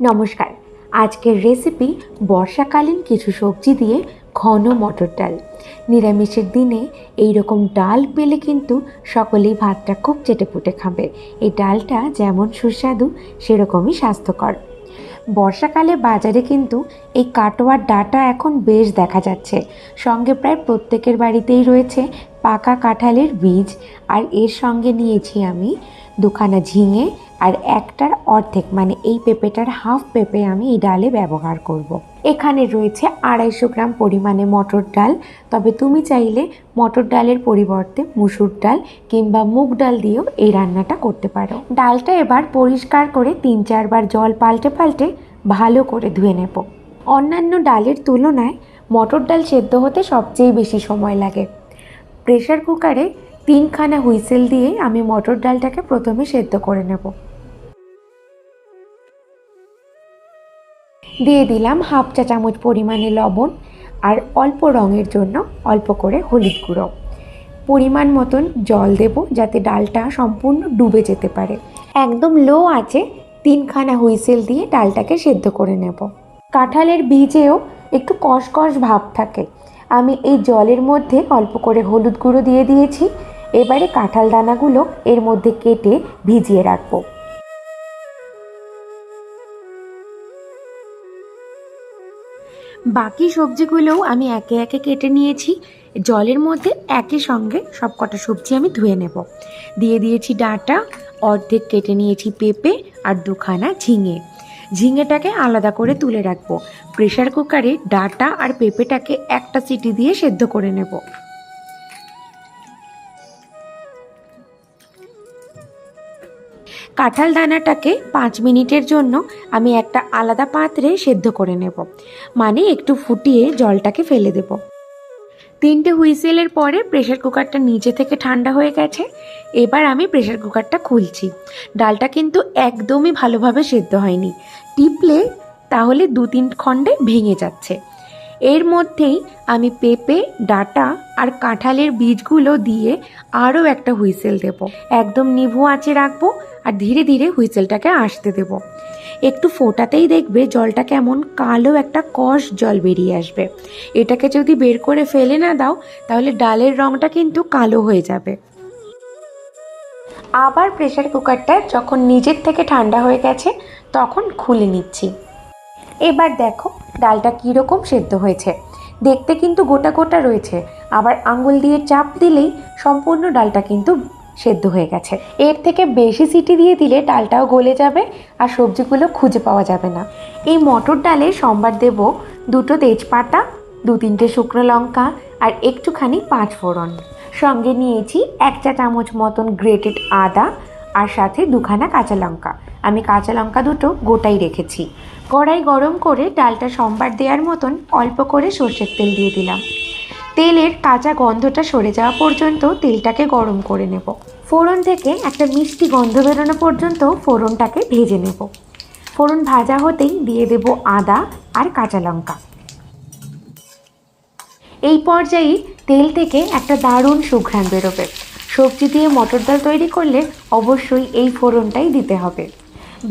নমস্কার। আজকের রেসিপি বর্ষাকালীন কিছু সবজি দিয়ে ঘন মটর ডাল। নিরামিষের দিনে এই রকম ডাল পেলে কিন্তু সকলেই ভাতটা খুব চেটেপুটে খাবে। এই ডালটা যেমন সুস্বাদু, সেরকমই স্বাস্থ্যকর। বর্ষাকালে বাজারে কিন্তু এই কাটোয়ার ডাটা এখন বেশ দেখা যাচ্ছে। সঙ্গে প্রায় প্রত্যেকের বাড়িতেই রয়েছে পাকা কাঁঠালের বীজ। আর এর সঙ্গে নিয়েছি আমি দুখানা ঝিঙে আর একটার অর্ধেক মানে এই পেঁপেটার হাফ পেঁপে আমি এই ডালে ব্যবহার করব। এখানে রয়েছে আড়াইশো গ্রাম পরিমাণে মটর ডাল। তবে তুমি চাইলে মটর ডালের পরিবর্তে মুসুর ডাল কিংবা মুগ ডাল দিয়েও এই রান্নাটা করতে পারো। ডালটা এবার পরিষ্কার করে তিন চারবার জল পাল্টে পাল্টে ভালো করে ধুয়ে নেব। অন্যান্য ডালের তুলনায় মটর ডাল সেদ্ধ হতে সবচেয়ে বেশি সময় লাগে। প্রেশার কুকারে তিনখানা হুইসেল দিয়ে আমি মটর ডালটাকে প্রথমে সেদ্ধ করে নেব। দিয়ে দিলাম হাফ চা চামচ পরিমাণে লবণ আর অল্প রঙের জন্য অল্প করে হলুদ গুঁড়ো। পরিমাণ মতন জল দেব যাতে ডালটা সম্পূর্ণ ডুবে যেতে পারে। একদম লো আছে, তিনখানা হুইসেল দিয়ে ডালটাকে সেদ্ধ করে নেব। কাঁঠালের বীজেও একটু কষকষ ভাব থাকে। আমি এই জলের মধ্যে অল্প করে হলুদ গুঁড়ো দিয়ে দিয়েছি। এবারে কাঁঠাল দানাগুলো এর মধ্যে কেটে ভিজিয়ে রাখব। বাকি সবজিগুলোও আমি একে একে কেটে নিয়েছি। জলের মধ্যে একই সঙ্গে সব কটা সবজি আমি ধুয়ে নেব। দিয়ে দিয়েছি ডাঁটা, অর্ধেক কেটে নিয়েছি পেঁপে আর দুখানা ঝিঙে। ঝিঙেটাকে আলাদা করে তুলে রাখব। প্রেশার কুকারে ডাঁটা আর পেঁপেটাকে একটা সিটি দিয়ে সেদ্ধ করে নেব। কাঁঠাল দানাটাকে পাঁচ মিনিটের জন্য আমি একটা আলাদা পাত্রে সেদ্ধ করে নেব। মানে একটু ফুটিয়ে জলটাকে ফেলে দেব। তিনটে হুইসেলের পরে প্রেশার কুকারটা নিচে থেকে ঠান্ডা হয়ে গেছে। এবার আমি প্রেশার কুকারটা খুলছি। ডালটা কিন্তু একদমই ভালোভাবে সেদ্ধ হয়নি। টিপলে তাহলে দু তিন খণ্ডে ভেঙে যাচ্ছে। এর মধ্যেই আমি পেঁপে, ডাটা আর কাঁঠালের বীজগুলো দিয়ে আরও একটা হুইসেল দেব। একদম নিভু আঁচে রাখব আর ধীরে ধীরে হুইসেলটাকে আসতে দেব। একটু ফোটাতেই দেখবে জলটা কেমন কালো একটা কষ জল বেরিয়ে আসবে। এটাকে যদি বের করে ফেলে না দাও, তাহলে ডালের রঙটা কিন্তু কালো হয়ে যাবে। আবার প্রেশার কুকারটা যখন নিজের থেকে ঠান্ডা হয়ে গেছে, তখন খুলে নিচ্ছি। এবার দেখো ডালটা কীরকম সেদ্ধ হয়েছে। দেখতে কিন্তু গোটা গোটা রয়েছে। আবার আঙুল দিয়ে চাপ দিলেই সম্পূর্ণ ডালটা কিন্তু সেদ্ধ হয়ে গেছে। এর থেকে বেশি সিটি দিয়ে দিলে ডালটাও গলে যাবে আর সবজিগুলো খুঁজে পাওয়া যাবে না। এই মটর ডালে সম্বার দেব দুটো তেজপাতা, দু তিনটে শুকনো লঙ্কা আর একটুখানি পাঁচ ফোড়ন। সঙ্গে নিয়েছি এক চা চামচ মতন গ্রেটেড আদা আর সাথে দুখানা কাঁচা লঙ্কা। আমি কাঁচা লঙ্কা দুটো গোটাই রেখেছি। কড়াই গরম করে ডালটা সম্বার দেওয়ার মতন অল্প করে সর্ষের তেল দিয়ে দিলাম। তেলের কাঁচা গন্ধটা সরে যাওয়া পর্যন্ত তেলটাকে গরম করে নেব। ফোড়ন থেকে একটা মিষ্টি গন্ধ বেরোনো পর্যন্ত ফোড়নটাকে ভেজে নেব। ফোড়ন ভাজা হতেই দিয়ে দেব আদা আর কাঁচা লঙ্কা। এই পর্যায়ে তেল থেকে একটা দারুণ সুঘ্রাণ বেরোবে। সবজি দিয়ে মটর ডাল তৈরি করলে অবশ্যই এই ফোড়নটাই দিতে হবে।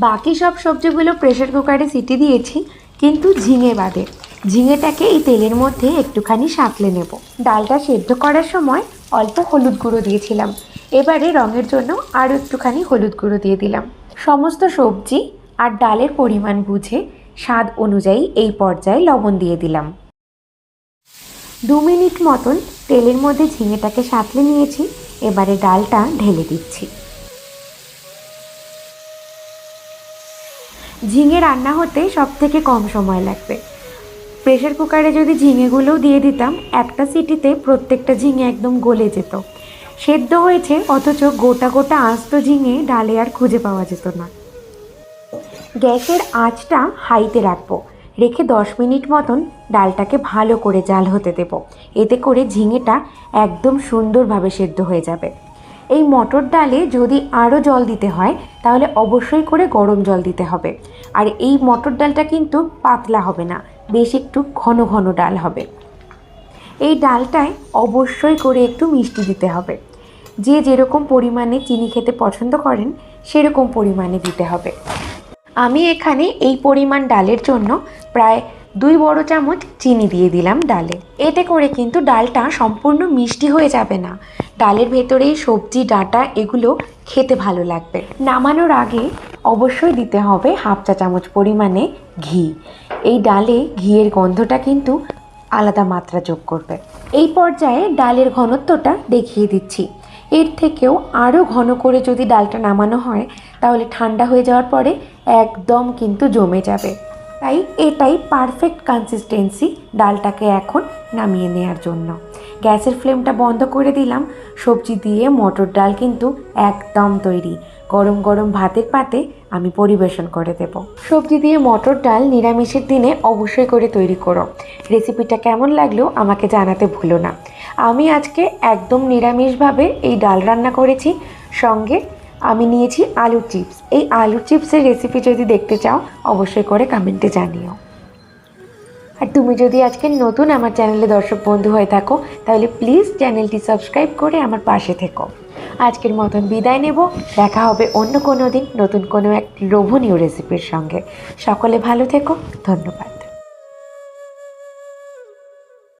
বাকি সব সবজিগুলো প্রেশার কুকারে সিটি দিয়েছি, কিন্তু ঝিঙে বাদে। ঝিঙেটাকে এই তেলের মধ্যে একটুখানি সাঁতলে নেব। ডালটা সেদ্ধ করার সময় অল্প হলুদ গুঁড়ো দিয়েছিলাম। এবারে রঙের জন্য আরও একটুখানি হলুদ গুঁড়ো দিয়ে দিলাম। সমস্ত সবজি আর ডালের পরিমাণ বুঝে স্বাদ অনুযায়ী এই পর্যায়ে লবণ দিয়ে দিলাম। দু মিনিট মতন তেলের মধ্যে ঝিঙেটাকে সাঁতলে নিয়েছি। এবারে ডালটা ঢেলে দিচ্ছি। ঝিঙে রান্না হতে সব থেকে কম সময় লাগবে। প্রেশার কুকারে যদি ঝিঙেগুলোও দিয়ে দিতাম, একটা সিটিতে প্রত্যেকটা ঝিঙে একদম গলে যেত। সেদ্ধ হয়েছে, অথচ গোটা গোটা আস্ত ঝিঙে ডালে আর খুঁজে পাওয়া যেত না। গ্যাসের আঁচটা হাইতে রাখব। রেখে দশ মিনিট মতন ডালটাকে ভালো করে জাল হতে দেব। এতে করে ঝিঙেটা একদম সুন্দরভাবে সেদ্ধ হয়ে যাবে। এই মটর ডালে যদি আরও জল দিতে হয়, তাহলে অবশ্যই করে গরম জল দিতে হবে। আর এই মটর ডালটা কিন্তু পাতলা হবে না, বেশ একটু ঘন ঘন ডাল হবে। এই ডালটায় অবশ্যই করে একটু মিষ্টি দিতে হবে। যে যেরকম পরিমাণে চিনি খেতে পছন্দ করেন, সেরকম পরিমাণে দিতে হবে। আমি এখানে এই পরিমাণ ডালের জন্য প্রায় দুই বড় চামচ চিনি দিয়ে দিলাম ডালে। এতে করে কিন্তু ডালটা সম্পূর্ণ মিষ্টি হয়ে যাবে না। ডালের ভেতরে সবজি, ডাটা এগুলো খেতে ভালো লাগবে। নামানোর আগে অবশ্যই দিতে হবে হাফ চা চামচ পরিমাণে ঘি। এই ডালে ঘিয়ের গন্ধটা কিন্তু আলাদা মাত্রা যোগ করবে। এই পর্যায়ে ডালের ঘনত্বটা দেখিয়ে দিচ্ছি। এর থেকেও আরও ঘন করে যদি ডালটা নামানো হয়, তাহলে ঠান্ডা হয়ে যাওয়ার পরে একদম কিন্তু জমে যাবে। তাই এটাই পারফেক্ট কনসিস্টেন্সি ডালটাকে এখন নামিয়ে নেওয়ার জন্য। গ্যাসের ফ্লেমটা বন্ধ করে দিলাম। সবজি দিয়ে মটর ডাল কিন্তু একদম তৈরি। গরম গরম ভাতের পাতে আমি পরিবেশন করে দেব। সবজি দিয়ে মটর ডাল নিরামিষের দিনে অবশ্যই করে তৈরি করো। রেসিপিটা কেমন লাগল আমাকে জানাতে ভুলো না। আমি আজকে একদম নিরামিষভাবে এই ডাল রান্না করেছি। সঙ্গে আমি নিয়েছি আলুর চিপস। এই আলুর চিপসের রেসিপি যদি দেখতে চাও, অবশ্যই করে কমেন্টে জানিও। আর তুমি যদি আজকে নতুন আমার চ্যানেলে দর্শক বন্ধু হয়ে থাকো, তাহলে প্লিজ চ্যানেলটি সাবস্ক্রাইব করে আমার পাশে থেকো। আজকের মতন বিদায় নেব। দেখা হবে অন্য কোনো দিন নতুন কোনো এক লোভনীয় রেসিপির সঙ্গে। সকলে ভালো থেকো। ধন্যবাদ।